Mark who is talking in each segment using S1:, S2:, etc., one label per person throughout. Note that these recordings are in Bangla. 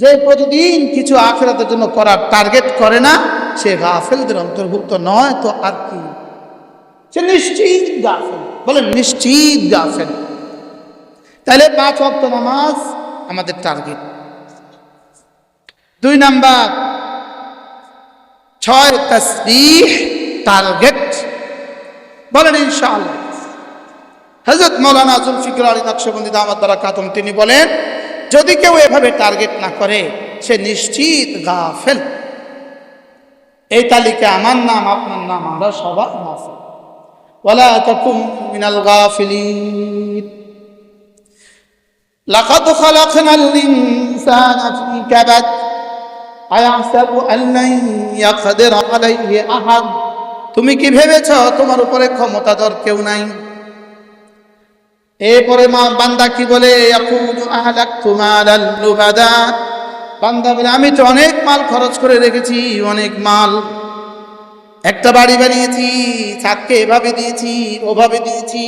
S1: যে প্রতিদিন কিছু আখেরাতের জন্য করার টার্গেট করে না, সে গাফেলদের অন্তর্ভুক্ত নয় তো আর কি? সে নিশ্চিত গাফেল। বলেন নিশ্চিত গাফেল। তাহলে পাঁচ অক্ট নামাজ আমাদের টার্গেট দুই নাম্বার, ছয় তসবিহ টার্গেট বলেন ইনশাআল্লাহ। হজরত মৌলানা জুলফিকর আলী নকশবন্দি দামাত দ্বারা তিনি বলেন যদি কেউ এভাবে টার্গেট না করে সে নিশ্চিত গাফেল এই তালিকা আমার নাম আপনার নাম আমরা সবার গাফেল ওয়ালা তাকুম মিনাল গাফিলিন لقد خلقنا الإنسان في كبد أيحسب أن لن يقدر عليه أحد তুমি কি ভেবেছ তোমার উপরে ক্ষমতাধর কেউ নাই এরপরে মা বান্দা কি বলে বান্দা বলে, আমি তো অনেক মাল খরচ করে রেখেছি, অনেক মাল। একটা বাড়ি বানিয়েছি, ছাদকে এভাবে দিয়েছি, ওভাবে দিয়েছি।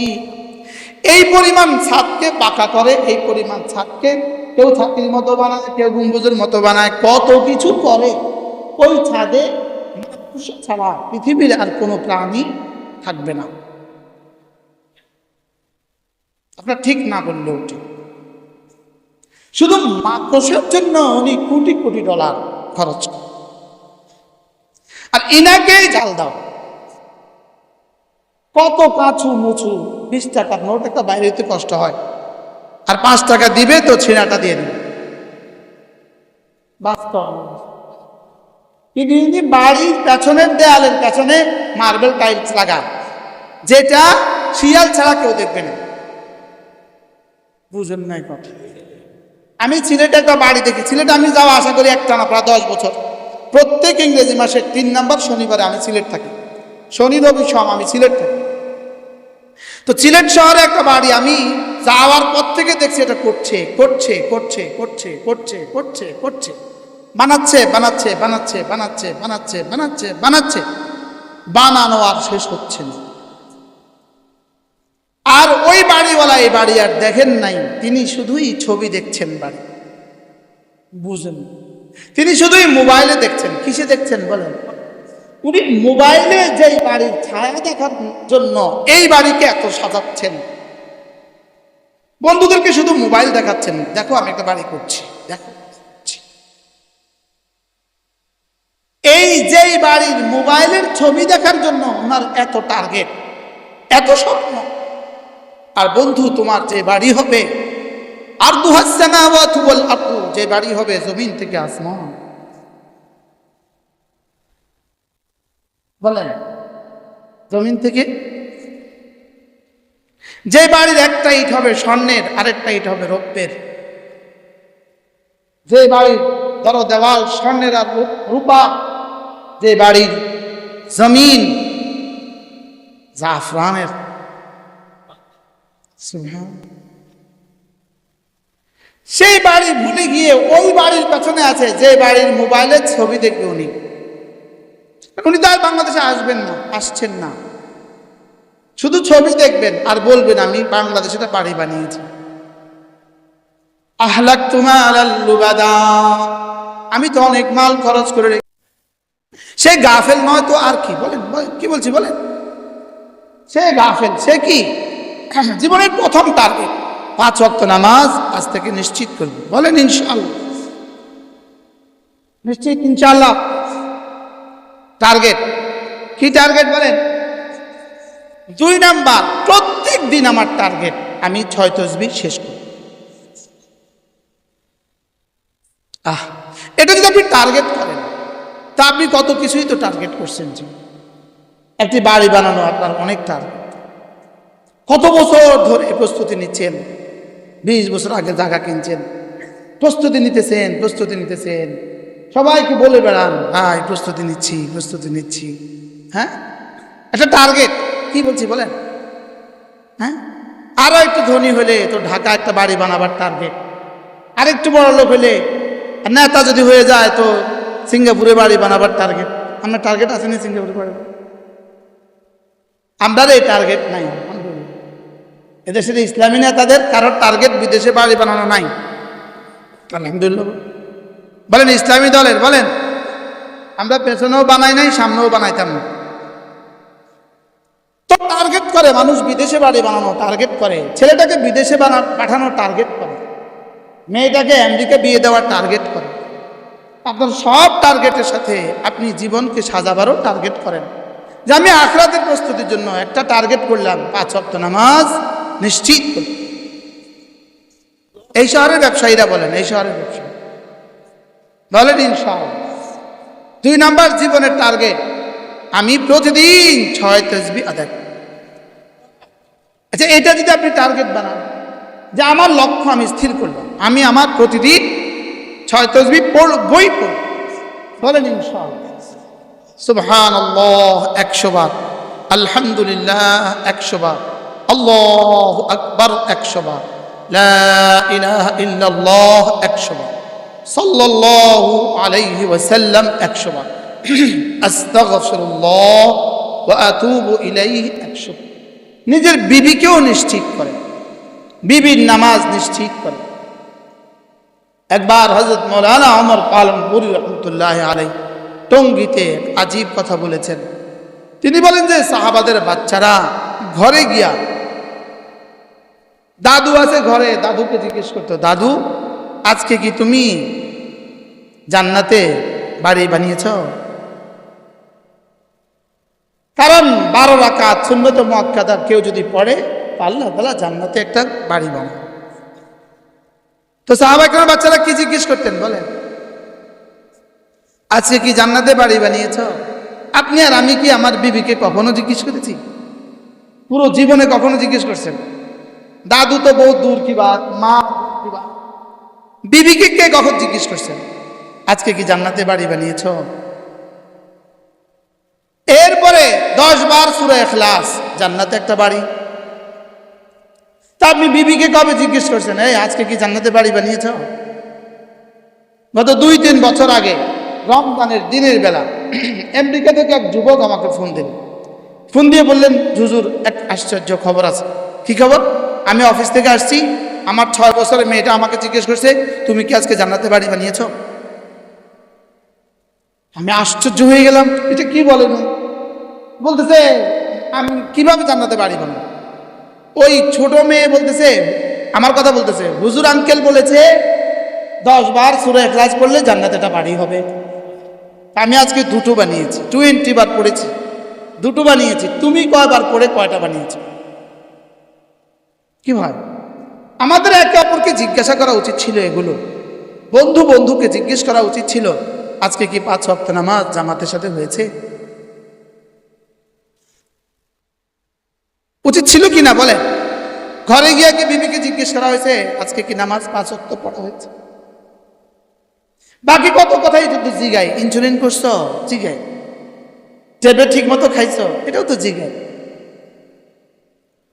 S1: এই পরিমাণ ছাদকে পাকা করে, এই পরিমাণ ছাদকে কেউ ছাতির মতো বানায়, কেউ গম্বুজের মতো বানায়, কত কিছু করে। ওই ছাদে ছাড়া পৃথিবীর আর কোনো প্রাণী থাকবে না। আপনার ঠিক না বললেও ঠিক। শুধু মাকড়সের জন্য উনি কোটি কোটি ডলার খরচ আর ইনাকেই জাল দাও। কত কাছু মুছু, বিশ টাকার নোট একটা বাইরে হতে কষ্ট হয়। আর পাঁচ টাকা দিবে তো ছেঁড়াটা দিয়ে দিবে। বাস্তব। বাড়ির পেছনের দেয়ালের পেছনে মার্বেল টাইলস লাগা যেটা শিয়াল ছাড়া কেউ দেখবে না। বুঝেন নাই কথা। আমি সিলেটে একটা বাড়ি দেখি। সিলেটে আমি যাওয়া আশা করি একটা না প্রায় দশ বছর। প্রত্যেক ইংরেজি মাসের তিন নম্বর শনিবারে আমি সিলেট থাকি। শনি, রবি, সম আমি সিলেট থাকি। তো সিলেট শহরে একটা বাড়ি, আমি যাওয়ার পর থেকে দেখছি এটা করছে করছে করছে করছে করছে করছে করছে। বানাচ্ছে বানাচ্ছে বানাচ্ছে বানাচ্ছে বানাচ্ছে বানাচ্ছে বানাচ্ছে। বানানো আর শেষ হচ্ছে না। আর ওই বাড়িওয়ালা এই বাড়ি আর দেখেন নাই। তিনি শুধুই ছবি দেখছেন বাড়ি। বুঝেন। তিনি শুধুই মোবাইলে দেখছেন। কিসে দেখছেন বলেন? উনি মোবাইলে যেই বাড়ির ছায়া দেখার জন্য এই বাড়িকে এত সাজাচ্ছেন। বন্ধুদেরকে শুধু মোবাইল দেখাচ্ছেন। দেখো আমি একটা বাড়ি করছি। দেখো এই যেই বাড়ির মোবাইলের ছবি দেখার জন্য ওনার এত টার্গেট এত স্বপ্ন। আর বন্ধু তোমার যে বাড়ি হবে আর দুহাসানাওয়াতুল আপু যে বাড়ি হবে জমিন থেকে আসমান। বলেন, জমিন থেকে? যে বাড়ির একটা ইট হবে স্বর্ণের, আরেকটা ইট হবে রৌপ্যের। যে বাড়ির ধরো দেওয়াল স্বর্ণের আর রূপা, যে বাড়ির জমিন, জাফরানের। সেই বাড়ি ভুলে গিয়ে ওই বাড়ির পেছনে আছে যে বাড়ির মোবাইলের ছবি দেখবে উনি। উনি তো আর বাংলাদেশে আসবেন না আসছেন না। শুধু ছবি দেখবেন আর বলবেন আমি বাংলাদেশে একটা বাড়ি বানিয়েছি। আহলাক তোমার আমি তো অনেক মাল খরচ করে রেখে সে গাফেল নয় তো আর কি? বলেন, কি বলছি বলেন? সে গাফেল সে কি? জীবনের প্রথম টার্গেট পাঁচ ওয়াক্ত নামাজ আজ থেকে নিশ্চিত করবে। বলেন ইনশাল্লাহ নিশ্চিত ইনশাল্লাহ টার্গেট কি টার্গেট বলেন? দুই নাম্বার, প্রত্যেক দিন আমার টার্গেট আমি ছয় তসবি শেষ করব। আহ, এটা যদি আপনি টার্গেট করেন, তা আপনি কত কিছুই তো টার্গেট করছেন, জি। একটি বাড়ি বানানো আপনার অনেক টার্গেট কত বছর ধরে প্রস্তুতি নিচ্ছেন? বিশ বছর আগে জায়গা কিনছেন। প্রস্তুতি নিতেছেন প্রস্তুতি নিতেছেন। সবাইকে বলে বেড়ান, ভাই, প্রস্তুতি নিচ্ছি প্রস্তুতি নিচ্ছি। হ্যাঁ? একটা টার্গেট কি বলছি বলেন? হ্যাঁ? আরও একটু ধনী হলে তো ঢাকা একটা বাড়ি বানাবার টার্গেট আরেকটু বড় লোক হলে নেতা যদি হয়ে যায় তো সিঙ্গাপুরে বাড়ি বানাবার টার্গেট আপনার টার্গেট আছে না সিঙ্গাপুরে বাড়ি আমরা এই টার্গেট নাই। এদেশের ইসলামী নেতাদের কারোর টার্গেট বিদেশে বাড়ি বানানো নাই। আলহামদুলিল্লাহ। বলেন, ইসলামী দলের, বলেন। আমরা পেছনেও বানাই নাই, সামনেও বানাইতাম না। তো টার্গেট করে মানুষ বিদেশে বাড়ি বানানো টার্গেট করে। ছেলেটাকে বিদেশে বানা, পাঠানো টার্গেট করে। মেয়েটাকে আমেরিকা বিয়ে দেওয়ার টার্গেট করে। আপনার সব টার্গেটের সাথে আপনি জীবনকে সাজাবারও টার্গেট করেন। যে আমি আখরাতের প্রস্তুতির জন্য একটা টার্গেট করলাম, পাঁচ অক্ট নামাজ নিশ্চিত। এই শহরের ব্যবসায়ীরা বলেন, এই শহরের ব্যবসায়ী। বলেন দুই নাম্বার জীবনের টার্গেট, আমি প্রতিদিন ছয় তসবি আদায় করব। আচ্ছা এটা যদি আপনি টার্গেট বানান, যে আমার লক্ষ্য আমি স্থির করলাম, আমি আমার প্রতিদিন ছয় তসবি পড়বই পড়ব বলেন, ইনশাআল্লাহ। সুবহান আল্লাহ একশো বার। আলহামদুলিল্লাহ, একশো বার। আল্লাহ আকবর একশো একশো নিজের বিবিকেও নিশ্চিত করে। বিবির নামাজ নিশ্চিত করে। একবার হজরত মৌলানা অমর পালনপুরি রহমতুল্লাহ আলাই টঙ্গিতে আজীব কথা বলেছেন। তিনি বলেন যে সাহাবাদের বাচ্চারা ঘরে গিয়া দাদু আছে ঘরে, দাদুকে জিজ্ঞেস করতো, দাদু, আজকে কি তুমি জান্নাতে বাড়ি বানিয়েছ? কারণ বারো রাকাত সুন্নত মক্কাদার কেউ যদি পড়ে আল্লাহ তালা জান্নাতে একটা বাড়ি বানায়। তো সাহাবাকের বাচ্চারা কি জিজ্ঞেস করতেন, বলেন, আজকে কি জান্নাতে বাড়ি বানিয়েছ? আপনি আর আমি কি আমার বিবিকে কখনো জিজ্ঞেস করেছি? পুরো জীবনে কখনো জিজ্ঞেস করছেন? দাদু তো বহুত দূর কি বাত, মা কি বিবিকে কে কখন জিজ্ঞেস করছেন আজকে কি জান্নাতে বাড়ি বানিয়েছ? এরপরে দশ বার সুরে এখলাস জান্নাতে একটা বাড়ি। তা আপনি বিবিকে কবে জিজ্ঞেস করছেন? এই, আজকে কি জান্নাতে বাড়ি বানিয়েছ? গত দুই তিন বছর আগে, রমজানের দিনের বেলা, আমেরিকা থেকে এক যুবক আমাকে ফোন দিল। ফোন দিয়ে বললেন জুজুর এক আশ্চর্য খবর আছে। কি খবর? আমি অফিস থেকে আসছি। আমার ছয় বছরের মেয়েটা আমাকে জিজ্ঞেস করছে, তুমি কি আজকে জান্নাতে বাড়ি বানিয়েছ? আমি আশ্চর্য হয়ে গেলাম, এটা কি বলেন বলতেছে, আমি কীভাবে জান্নাতে বাড়ি বানাবো? ওই ছোট মেয়ে বলতেছে, আমার কথা বলতেছে, হুজুর আঙ্কেল বলেছে, দশ বার সুরে ক্লাস পড়লে জান্নাতে একটা বাড়ি হবে। আমি আজকে দুটো বানিয়েছি টোয়েন্টি বার পড়েছি, দুটো বানিয়েছি, তুমি কয়বার পড়ে কয়টা বানিয়েছো? কি ভাই? আমাদের একে অপরকে জিজ্ঞাসা করা উচিত ছিল এগুলো। বন্ধু বন্ধুকে জিজ্ঞেস করা উচিত ছিল, আজকে কি পাঁচ ওয়াক্ত নামাজ জামাতের সাথে হয়েছে? উচিত ছিল কি না বলে? ঘরে গিয়ে কি বিবিকে জিজ্ঞেস করা হয়েছে, আজকে কি নামাজ পাঁচ ওয়াক্ত পড়া হয়েছে? বাকি কত কথাই কিন্তু জিগাই ইনসুলিন করছ জিগাই ট্যাবলেট ঠিক মতো খাইছো, এটাও তো জিগাই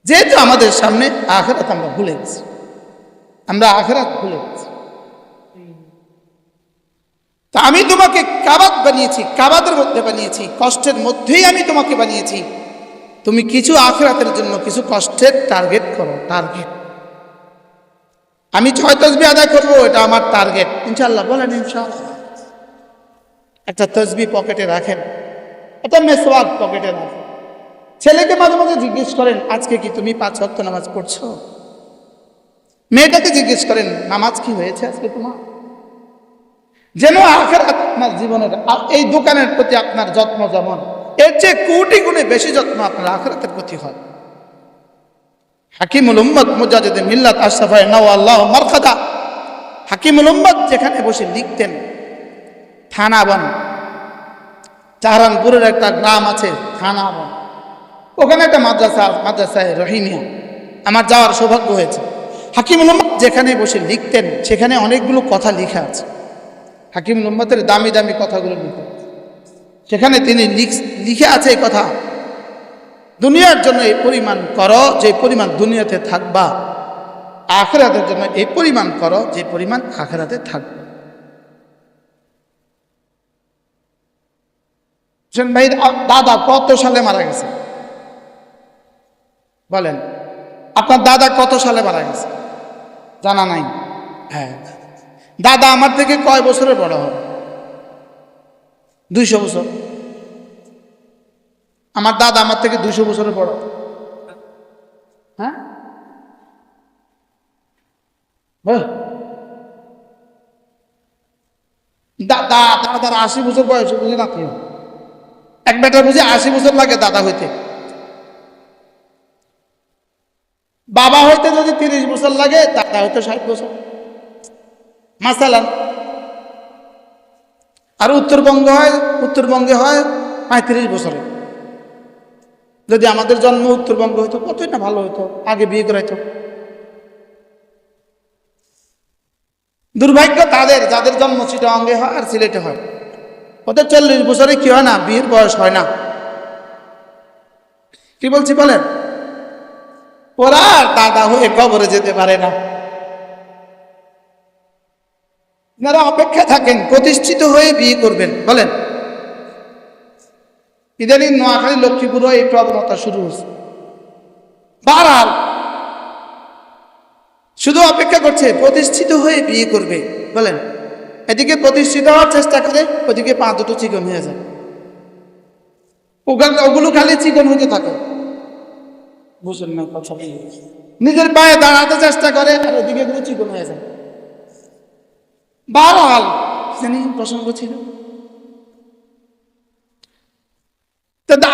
S1: যেহেতু আমাদের সামনে আখেরাত আমরা ভুলে গেছি। আমরা আখেরাত ভুলে গেছি। তা আমি তোমাকে কাবাদ বানিয়েছি কাবাদের মধ্যে বানিয়েছি, কষ্টের মধ্যেই আমি তোমাকে বানিয়েছি। তুমি কিছু আখেরাতের জন্য কিছু কষ্টের টার্গেট করো টার্গেট আমি ছয় তসবি আদায় করব, এটা আমার টার্গেট ইনশাল্লাহ বলেন ইনশাল্লাহ একটা তসবি পকেটে রাখেন, একটা মেসওয়াক পকেটে রাখেন। ছেলেকে মাঝে মাঝে জিজ্ঞেস করেন, আজকে কি তুমি পাঁচ ওয়াক্ত নামাজ পড়ছো? মেয়েটাকে জিজ্ঞেস করেন, নামাজ কি হয়েছে আজকে তোমার? যেন আখের আপনার জীবনের এই দোকানের প্রতি আপনার যত্ন যেমন, এর চেয়ে কোটি গুণে বেশি যত্ন আপনার আখেরাতের প্রতি হয়। হাকিমুল উম্মদ মুজাহিদ মিল্লাত আশরাফায় নাও আল্লাহ মারখাদা। হাকিমুল উম্মদ যেখানে বসে লিখতেন থানাবন চাহারানপুরের একটা গ্রাম আছে থানাবন ওখানে একটা মাদ্রাসা মাদ্রাসায় রহিমিয়া আমার যাওয়ার সৌভাগ্য হয়েছে। হাকিমুল উম্মদ যেখানে বসে লিখতেন, সেখানে অনেকগুলো কথা লেখা আছে। হাকিমুল উম্মতের দামি দামি কথাগুলো লিখে সেখানে তিনি লিখ- আছে এই কথা, দুনিয়ার জন্য এই পরিমাণ করো যে পরিমাণ দুনিয়াতে থাকবা। আখেরাতের জন্য এই পরিমাণ করো যে পরিমাণ আখেরাতে থাকবে। হোসেন ভাই দাদা কত সালে মারা গেছে? বলেন, আপনার দাদা কত সালে মারা গেছে? জানা নাই। হ্যাঁ। দাদা আমার থেকে কয় বছরের বড় হবে? দুইশো বছর। আমার দাদা আমার থেকে দুইশো বছরের বড়। হ্যাঁ। দাদা দাদার আশি বছর বয়স বুঝে না এক বেটার বুঝে আশি বছর লাগে দাদা হইতে। বাবা হইতে যদি তিরিশ বছর লাগে, দাদা হইতে ষাট বছর। মাসালান। আর উত্তরবঙ্গ হয়, উত্তরবঙ্গে হয় পঁয়ত্রিশ বছরে। যদি আমাদের জন্ম উত্তরবঙ্গ হইতো, কতই না ভালো হতো আগে বিয়ে করাইতো। দুর্ভাগ্য তাদের, যাদের জন্ম চিটাঙ্গে হয় আর সিলেটে হয়। ওদের চল্লিশ বছরে কি হয় না, বিয়ের বয়স হয় না। কি বলছি বলেন? ওরা দাদা হয়ে কবরে যেতে পারে না। আপনারা অপেক্ষা থাকেন, প্রতিষ্ঠিত হয়ে বিয়ে করবেন। বলেন, ইদানিং নোয়াখালী লক্ষ্মীপুরও এই প্রবণতা শুরু হয়েছে। বারবার শুধু অপেক্ষা করছে, প্রতিষ্ঠিত হয়ে বিয়ে করবে। বলেন, এদিকে প্রতিষ্ঠিত হওয়ার চেষ্টা করে, ওদিকে পা দুটো চিকন হয়ে যায়। ওগুলো খালি চিকন হতে থাকে। কথা নিজের পায়ে দাঁড়াতে চেষ্টা করে, আর ওদিকে এগুলো চিকন হয়ে যায়। বারহাল জানি প্রসঙ্গ ছিল।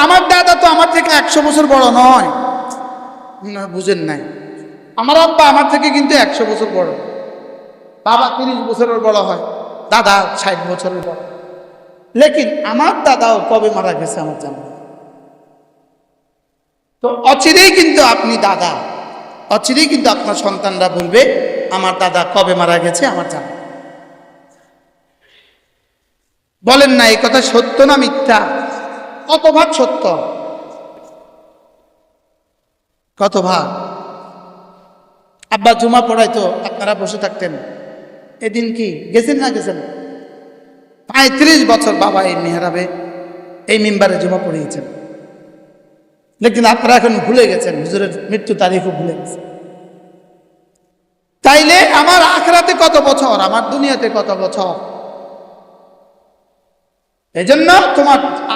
S1: আমার দাদা তো আমার থেকে একশো বছর বড় নয়। না, বুঝেন নাই। আমার আব্বা আমার থেকে কিন্তু একশো বছর বড়। বাবা তিরিশ বছরের বড় হয়, দাদা ষাট বছরের বড়। লেকিন আমার দাদাও কবে মারা গেছে আমার জানা। তো অচিরেই কিন্তু আপনি দাদা, অচিরেই কিন্তু আপনার সন্তানরা বলবে, আমার দাদা কবে মারা গেছে? আমার জানা বলেন না, এই কথা সত্য না মিথ্যা? কত ভাগ সত্য? কত ভাগ আব্বা জুমা পড়াইতো আপনারা বসে থাকতেন। এদিন কি, গেছেন না গেছেন? পঁয়ত্রিশ বছর বাবা এই মেহরাবে, এই মেম্বারে জমা পড়িয়েছেন। লেকিন আপনারা এখন ভুলে গেছেন, হুজুরের মৃত্যু তারিখও ভুলে গেছেন। তাইলে আমার আখরাতে কত বছর, আমার দুনিয়াতে কত বছর? এজন্য তোমার